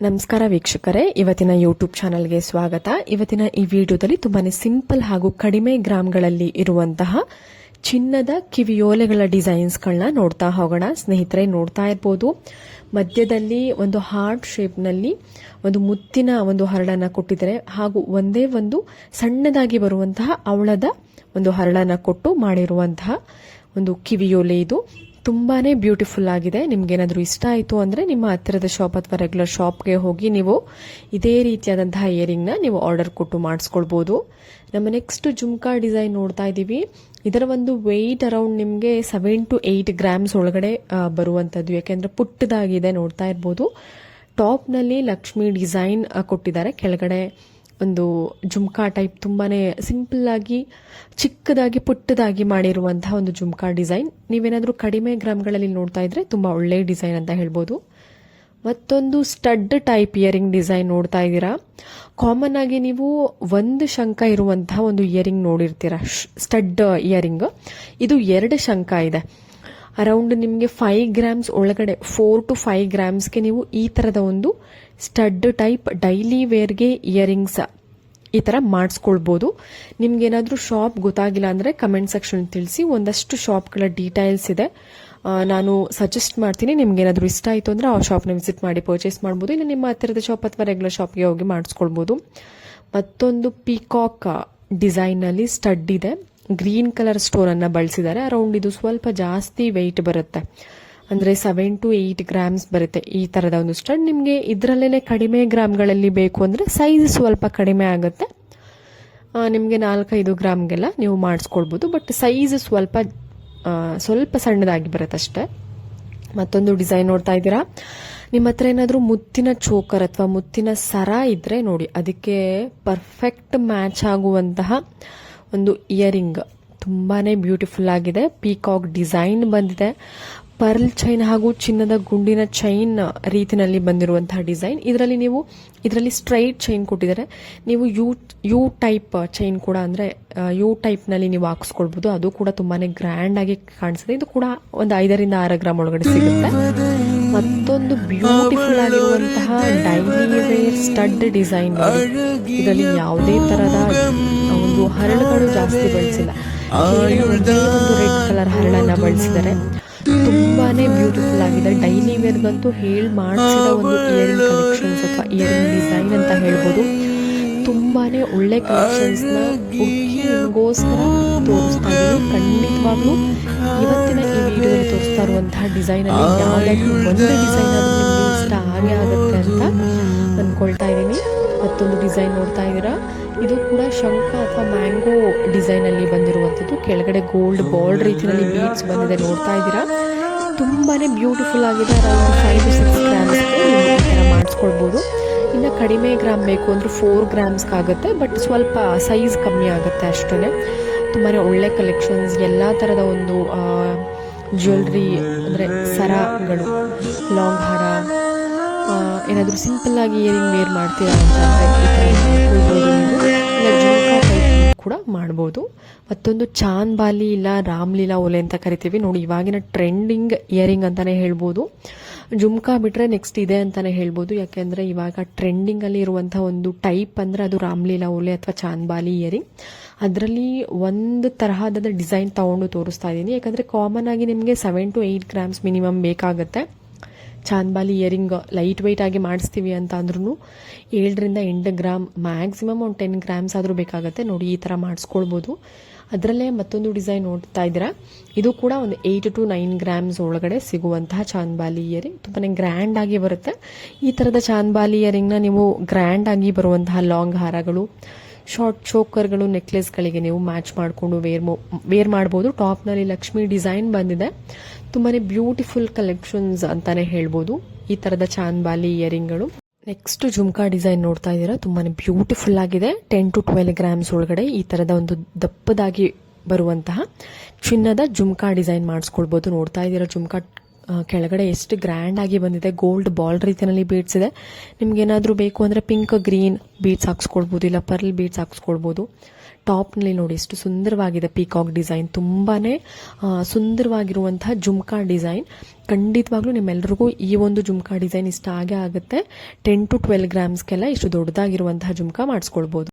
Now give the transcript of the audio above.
ನಮಸ್ಕಾರ ವೀಕ್ಷಕರೇ, ಇವತ್ತಿನ ಯೂಟ್ಯೂಬ್ ಚಾನಲ್ಗೆ ಸ್ವಾಗತ. ಇವತ್ತಿನ ಈ ವಿಡಿಯೋದಲ್ಲಿ ತುಂಬಾನೇ ಸಿಂಪಲ್ ಹಾಗೂ ಕಡಿಮೆ ಗ್ರಾಮ್ಗಳಲ್ಲಿ ಇರುವಂತಹ ಚಿನ್ನದ ಕಿವಿಯೋಲೆಗಳ ಡಿಸೈನ್ಸ್ಗಳನ್ನ ನೋಡ್ತಾ ಹೋಗೋಣ. ಸ್ನೇಹಿತರೆ, ನೋಡ್ತಾ ಇರ್ಬೋದು. ಮಧ್ಯದಲ್ಲಿ ಒಂದು ಹಾರ್ಟ್ ಶೇಪ್ನಲ್ಲಿ ಒಂದು ಮುತ್ತಿನ ಒಂದು ಹರಳನ್ನ ಕೊಟ್ಟಿದ್ದಾರೆ. ಹಾಗೂ ಒಂದೇ ಒಂದು ಸಣ್ಣದಾಗಿ ಬರುವಂತಹ ಅವಳದ ಒಂದು ಹರಳನ್ನ ಕೊಟ್ಟು ಮಾಡಿರುವಂತಹ ಒಂದು ಕಿವಿಯೋಲೆ ಇದು. ತುಂಬಾನೇ ಬ್ಯೂಟಿಫುಲ್ ಆಗಿದೆ. ನಿಮ್ಗೇನಾದ್ರೂ ಇಷ್ಟ ಆಯಿತು ಅಂದ್ರೆ ನಿಮ್ಮ ಹತ್ತಿರದ ಶಾಪ್ ಅಥವಾ ರೆಗ್ಯುಲರ್ ಶಾಪ್ಗೆ ಹೋಗಿ ನೀವು ಇದೇ ರೀತಿಯಾದಂತಹ ಇಯರಿಂಗ್ನ ನೀವು ಆರ್ಡರ್ ಕೊಟ್ಟು ಮಾಡಿಸ್ಕೊಳ್ಬೋದು. ನಮ್ಮ ನೆಕ್ಸ್ಟ್ ಜುಮ್ಕಾ ಡಿಸೈನ್ ನೋಡ್ತಾ ಇದ್ದೀವಿ. ಇದರ ಒಂದು ವೆಯ್ಟ್ ಅರೌಂಡ್ ನಿಮಗೆ ಸೆವೆನ್ ಟು ಏಯ್ಟ್ ಗ್ರಾಮ್ಸ್ ಒಳಗಡೆ ಬರುವಂಥದ್ದು ಯಾಕೆಂದ್ರೆ ಪುಟ್ಟದಾಗಿದೆ ನೋಡ್ತಾ ಇರ್ಬೋದು. ಟಾಪ್ನಲ್ಲಿ ಲಕ್ಷ್ಮಿ ಡಿಸೈನ್ ಕೊಟ್ಟಿದ್ದಾರೆ. ಕೆಳಗಡೆ ಒಂದು ಜುಮ್ಕಾ ಟೈಪ್ ತುಂಬಾ ಸಿಂಪಲ್ಲಾಗಿ ಚಿಕ್ಕದಾಗಿ, ಪುಟ್ಟದಾಗಿ ಮಾಡಿರುವಂತಹ ಒಂದು ಜುಮ್ಕಾ ಡಿಸೈನ್ ನೀವೇನಾದರೂ ಕಡಿಮೆ ಗ್ರಾಮ್ಗಳಲ್ಲಿ ನೋಡ್ತಾ ಇದ್ರೆ ತುಂಬ ಒಳ್ಳೆಯ ಡಿಸೈನ್ ಅಂತ ಹೇಳ್ಬೋದು. ಮತ್ತೊಂದು ಸ್ಟಡ್ ಟೈಪ್ ಇಯರಿಂಗ್ ಡಿಸೈನ್ ನೋಡ್ತಾ ಇದ್ದೀರಾ? ಕಾಮನ್ ಆಗಿ ನೀವು ಒಂದು ಶಂಕ ಇರುವಂತಹ ಒಂದು ಇಯರಿಂಗ್ ನೋಡಿರ್ತೀರಾ. ಸ್ಟಡ್ ಇಯರಿಂಗ್ ಇದು ಎರಡು ಶಂಕ ಇದೆ. ಅರೌಂಡ್ ನಿಮಗೆ ಫೈವ್ ಗ್ರಾಮ್ಸ್ ಒಳಗಡೆ ಫೋರ್ ಟು ಫೈವ್ ಗ್ರಾಮ್ಸ್ಗೆ ನೀವು ಈ ಥರದ ಒಂದು ಸ್ಟಡ್ ಟೈಪ್ ಡೈಲಿ ವೇರ್ಗೆ ಇಯರಿಂಗ್ಸ್ ಈ ಥರ ಮಾಡಿಸ್ಕೊಳ್ಬೋದು. ನಿಮ್ಗೇನಾದರೂ ಶಾಪ್ ಗೊತ್ತಾಗಿಲ್ಲ ಅಂದರೆ ಕಮೆಂಟ್ ಸೆಕ್ಷನ್ ತಿಳಿಸಿ. ಒಂದಷ್ಟು ಶಾಪ್ಗಳ ಡೀಟೇಲ್ಸ್ ಇದೆ. ನಾನು ಸಜೆಸ್ಟ್ ಮಾಡ್ತೀನಿ. ನಿಮ್ಗೇನಾದ್ರೂ ಇಷ್ಟ ಆಯಿತು ಅಂದರೆ ಆ ಶಾಪ್ನ ವಿಸಿಟ್ ಮಾಡಿ ಪರ್ಚೇಸ್ ಮಾಡ್ಬೋದು. ಇನ್ನು ನಿಮ್ಮ ಹತ್ತಿರದ ಶಾಪ್ ಅಥವಾ ರೆಗ್ಯುಲರ್ ಶಾಪ್ಗೆ ಹೋಗಿ ಮಾಡಿಸ್ಕೊಳ್ಬೋದು. ಮತ್ತೊಂದು ಪೀಕಾಕ್ ಡಿಸೈನಲ್ಲಿ ಸ್ಟಡ್ ಇದೆ. ಗ್ರೀನ್ ಕಲರ್ ಸ್ಟೋನ್ ಅನ್ನ ಬಳಸಿದ್ದಾರೆ. ಅರೌಂಡ್ ಇದು ಸ್ವಲ್ಪ ಜಾಸ್ತಿ ವೆಯ್ಟ್ ಬರುತ್ತೆ. ಅಂದ್ರೆ ಸೆವೆನ್ ಟು ಏಯ್ಟ್ ಗ್ರಾಮ್ಸ್ ಬರುತ್ತೆ ಈ ತರದ ಒಂದು ಸ್ಟಡ್ ನಿಮಗೆ ಇದರಲ್ಲೇನೆ ಕಡಿಮೆ ಗ್ರಾಮ್ಗಳಲ್ಲಿ ಬೇಕು ಅಂದ್ರೆ ಸೈಜ್ ಸ್ವಲ್ಪ ಕಡಿಮೆ ಆಗುತ್ತೆ. ನಿಮಗೆ ನಾಲ್ಕೈದು ಗ್ರಾಮ್ಗೆಲ್ಲ ನೀವು ಮಾಡಿಸ್ಕೊಳ್ಬೋದು. ಬಟ್ ಸೈಜ್ ಸ್ವಲ್ಪ ಸ್ವಲ್ಪ ಸಣ್ಣದಾಗಿ ಬರುತ್ತೆ ಅಷ್ಟೇ. ಮತ್ತೊಂದು ಡಿಸೈನ್ ನೋಡ್ತಾ ಇದ್ದೀರಾ? ನಿಮ್ಮ ಹತ್ರ ಏನಾದರೂ ಮುತ್ತಿನ ಚೋಕರ್ ಅಥವಾ ಮುತ್ತಿನ ಸರ ಇದ್ರೆ ನೋಡಿ, ಅದಕ್ಕೆ ಪರ್ಫೆಕ್ಟ್ ಮ್ಯಾಚ್ ಆಗುವಂತಹ ಒಂದು ಇಯರಿಂಗ್ ತುಂಬಾನೇ ಬ್ಯೂಟಿಫುಲ್ ಆಗಿದೆ. ಪೀಕಾಕ್ ಡಿಸೈನ್ ಬಂದಿದೆ. ಪರ್ಲ್ ಚೈನ್ ಹಾಗೂ ಚಿನ್ನದ ಗುಂಡಿನ ಚೈನ್ ರೀತಿನಲ್ಲಿ ಬಂದಿರುವಂತಹ ಡಿಸೈನ್. ಇದರಲ್ಲಿ ನೀವು, ಇದರಲ್ಲಿ ಸ್ಟ್ರೈಟ್ ಚೈನ್ ಕೊಟ್ಟಿದ್ದಾರೆ. ನೀವು ಯು ಯು ಟೈಪ್ ಚೈನ್ ಕೂಡ ಅಂದ್ರೆ ಯು ಟೈಪ್ನಲ್ಲಿ ನೀವು ಹಾಕಿಸ್ಕೊಳ್ಬೋದು. ಅದು ಕೂಡ ತುಂಬಾನೇ ಗ್ರ್ಯಾಂಡ್ ಆಗಿ ಕಾಣಿಸುತ್ತೆ. ಇದು ಕೂಡ ಒಂದು ಐದರಿಂದ ಆರು ಗ್ರಾಮ್ ಒಳಗಡೆ ಸಿಗುತ್ತೆ. ಮತ್ತೊಂದು ಬ್ಯೂಟಿಫುಲ್ ಆಗಿರುವಂತಹ ಡೈನಿಂಗ್ ಸ್ಟಡ್ ಡಿಸೈನ್ ಇದರಲ್ಲಿ ಯಾವುದೇ ತರಹದ ಒಂದು ಹರಳುಗಳು ಜಾಸ್ತಿ ಬಳಸಿಲ್ಲ. ಒಂದು ರೆಡ್ ಕಲರ್ ಹರಳನ್ನ ಬಳಸಿದ್ದಾರೆ. ತುಂಬಾನೇ ಬ್ಯೂಟಿಫುಲ್ ಆಗಿದೆ. ಡೈಲಿ ವೇರ್ಗಂತೂ ಹೇಳಿ ಮಾಡಿಸಿದ ಒಂದು ಇಯರಿಂಗ್ ಕಲೆಕ್ಷನ್ಸ್ ಅಥವಾ ಇಯರಿಂಗ್ ಡಿಸೈನ್ ಅಂತ ಹೇಳ್ಬೋದು. ತುಂಬಾನೇ ಒಳ್ಳೆ ಕಲೆಕ್ಷನ್ಸ್ ಇದ್ದೀವಿ ಖಂಡಿತವಾಗ್ಲೂ ಇವತ್ತಿನ ಈ ವಿಡಿಯೋ ತೋರಿಸ್ತಾ ಇರುವಂತಹ ಡಿಸೈನ್ ಅಲ್ಲಿ ಒಂದು ಡಿಸೈನ್ ಇಷ್ಟ ಆಗೇ ಆಗುತ್ತೆ ಅಂತ ಅನ್ಕೊಳ್ತಾ ಇದ್ದೀನಿ. ಮತ್ತೊಂದು ಡಿಸೈನ್ ನೋಡ್ತಾ ಇದ್ದೀರಾ? ಇದು ಕೂಡ ಶಂಖ ಅಥವಾ ಮ್ಯಾಂಗೋ ಡಿಸೈನ್ ಅಲ್ಲಿ ಬಂದಿರುವಂತದ್ದು ಕೆಳಗಡೆ ಗೋಲ್ಡ್ ಬಾಲ್ಡ್ ರೀತಿಯಲ್ಲಿ ಬೀಡ್ಸ್ ಬಂದಿದೆ ನೋಡ್ತಾ ಇದ್ದೀರಾ? ತುಂಬಾನೇ ಬ್ಯೂಟಿಫುಲ್ ಆಗಿದೆ. Around five to six grams ಮಾಡಿಸ್ಕೊಳ್ಬೋದು. ಇನ್ನು ಕಡಿಮೆ ಗ್ರಾಮ್ ಬೇಕು ಅಂದರೆ ಫೋರ್ ಗ್ರಾಮ್ಸ್ಗೆ ಆಗುತ್ತೆ. ಬಟ್ ಸ್ವಲ್ಪ ಸೈಜ್ ಕಮ್ಮಿ ಆಗುತ್ತೆ ಅಷ್ಟೇ ತುಂಬಾನೇ ಒಳ್ಳೆ ಕಲೆಕ್ಷನ್ಸ್ ಎಲ್ಲ ಥರದ ಒಂದು ಜ್ಯುವೆಲ್ರಿ ಅಂದರೆ ಸರಗಳು, ಲಾಂಗ್ ಹಾರ ಏನಾದರೂ ಸಿಂಪಲ್ ಆಗಿ ಇಯರಿಂಗ್ ವೇರ್ ಮಾಡ್ತೀರಾ ಅಂತ ಕೂಡ ಮಾಡ್ಬೋದು. ಮತ್ತೊಂದು ಚಾನ್ ಬಾಲಿ ಇಲ್ಲ ರಾಮ್ಲೀಲಾ ಓಲೆ ಅಂತ ಕರಿತೀವಿ. ನೋಡಿ, ಇವಾಗಿನ ಟ್ರೆಂಡಿಂಗ್ ಇಯರಿಂಗ್ ಅಂತಲೇ ಹೇಳ್ಬೋದು. ಜುಮ್ಕಾ ಬಿಟ್ಟರೆ ನೆಕ್ಸ್ಟ್ ಇದೆ ಅಂತಲೇ ಹೇಳ್ಬೋದು. ಯಾಕೆಂದರೆ ಇವಾಗ ಟ್ರೆಂಡಿಂಗಲ್ಲಿ ಇರುವಂಥ ಒಂದು ಟೈಪ್ ಅಂದರೆ ಅದು ರಾಮ್ಲೀಲಾ ಓಲೆ ಅಥವಾ ಚಾಂದ್ಬಾಲಿ ಇಯರಿಂಗ್ ಅದರಲ್ಲಿ ಒಂದು ತರಹದ ಡಿಸೈನ್ ತಗೊಂಡು ತೋರಿಸ್ತಾ ಇದ್ದೀನಿ. ಯಾಕಂದರೆ ಕಾಮನ್ ಆಗಿ ನಿಮಗೆ seven to eight grams minimum ಬೇಕಾಗುತ್ತೆ. ಚಾಂದ್ಬಾಲಿ ಇಯರಿಂಗ್ ಲೈಟ್ ವೆಯ್ಟ್ ಆಗಿ ಮಾಡಿಸ್ತೀವಿ ಅಂತ ಅಂದ್ರೂ ಏಳರಿಂದ ಎಂಟು ಗ್ರಾಮ್ ಮ್ಯಾಕ್ಸಿಮಮ್ ಒಂದು ಟೆನ್ ಗ್ರಾಮ್ಸ್ ಆದರೂ ಬೇಕಾಗುತ್ತೆ. ನೋಡಿ, ಈ ಥರ ಮಾಡಿಸ್ಕೊಳ್ಬೋದು. ಅದರಲ್ಲೇ ಮತ್ತೊಂದು ಡಿಸೈನ್ ನೋಡ್ತಾ ಇದ್ದೀರಾ? ಇದು ಕೂಡ ಒಂದು ಏಯ್ಟ್ ಟು ನೈನ್ ಗ್ರಾಮ್ಸ್ ಒಳಗಡೆ ಸಿಗುವಂತಹ ಚಾಂದ್ಬಾಲಿ ಇಯರಿಂಗ್ ತುಂಬಾ ಗ್ರ್ಯಾಂಡ್ ಆಗಿ ಬರುತ್ತೆ. ಈ ಥರದ ಚಾಂದ್ಬಾಲಿ ಇಯರಿಂಗ್ನ ನೀವು ಗ್ರ್ಯಾಂಡ್ ಆಗಿ ಬರುವಂತಹ ಲಾಂಗ್ ಹಾರಗಳು ಶಾರ್ಟ್ ಚೋಕರ್ಗಳು ನೆಕ್ಲೆಸ್ಗಳಿಗೆ ನೀವು ಮ್ಯಾಚ್ ಮಾಡಿಕೊಂಡು ವೇರ್ ವೇರ್ ಮಾಡ್ಬೋದು. ಟಾಪ್ನಲ್ಲಿ ಲಕ್ಷ್ಮಿ ಡಿಸೈನ್ ಬಂದಿದೆ. ತುಂಬಾನೇ ಬ್ಯೂಟಿಫುಲ್ ಕಲೆಕ್ಷನ್ಸ್ ಅಂತಾನೆ ಹೇಳ್ಬೋದು. ಈ ತರದ ಚಾಂದ್ಬಾಲಿ ಇಯರಿಂಗ್ಗಳು ನೆಕ್ಸ್ಟ್ ಜುಮ್ಕಾ ಡಿಸೈನ್ ನೋಡ್ತಾ ಇದ್ದೀರಾ? ತುಂಬಾನೇ ಬ್ಯೂಟಿಫುಲ್ ಆಗಿದೆ. ಟೆನ್ ಟು ಟ್ವೆಲ್ ಗ್ರಾಮ್ಸ್ ಒಳಗಡೆ ಈ ತರದ ಒಂದು ದಪ್ಪದಾಗಿ ಬರುವಂತಹ ಚಿನ್ನದ ಜುಮ್ಕಾ ಡಿಸೈನ್ ಮಾಡಿಸ್ಕೊಳ್ಬೋದು. ನೋಡ್ತಾ ಇದ್ದೀರಾ ಜುಮ್ಕಾ ಕೆಳಗಡೆ ಎಷ್ಟು ಗ್ರ್ಯಾಂಡ್ ಆಗಿ ಬಂದಿದೆ ಗೋಲ್ಡ್ ಬಾಲ್ ರೀತಿಯಲ್ಲಿ ಬೀಡ್ಸ್ ಇದೆ. ನಿಮ್ಗೆ ಏನಾದರೂ ಬೇಕು ಅಂದ್ರೆ ಪಿಂಕ್ ಗ್ರೀನ್ ಬೀಡ್ಸ್ ಹಾಕ್ಸ್ಕೊಳ್ಬೋದು ಇಲ್ಲ ಪರ್ಲ್ ಬೀಡ್ಸ್ ಹಾಕ್ಸ್ಕೊಳ್ಬೋದು ಟಾಪ್ನಲ್ಲಿ ನೋಡಿ ಎಷ್ಟು ಸುಂದರವಾಗಿದೆ ಪೀಕಾಕ್ ಡಿಸೈನ್ ತುಂಬಾನೇ ಆ, ಸುಂದರವಾಗಿರುವಂತಹ ಜುಮ್ಕಾ ಡಿಸೈನ್ ಖಂಡಿತವಾಗ್ಲೂ ನಿಮ್ಮೆಲ್ಲರಿಗೂ ಈ ಒಂದು ಜುಮ್ಕಾ ಡಿಸೈನ್ ಇಷ್ಟ ಆಗೇ ಆಗುತ್ತೆ. ಟೆನ್ ಟು ಟ್ವೆಲ್ ಗ್ರಾಮ್ಸ್ಗೆಲ್ಲ ಇಷ್ಟು ದೊಡ್ಡದಾಗಿರುವಂತಹ ಜುಮ್ಕಾ ಮಾಡಿಸ್ಕೊಳ್ಬೋದು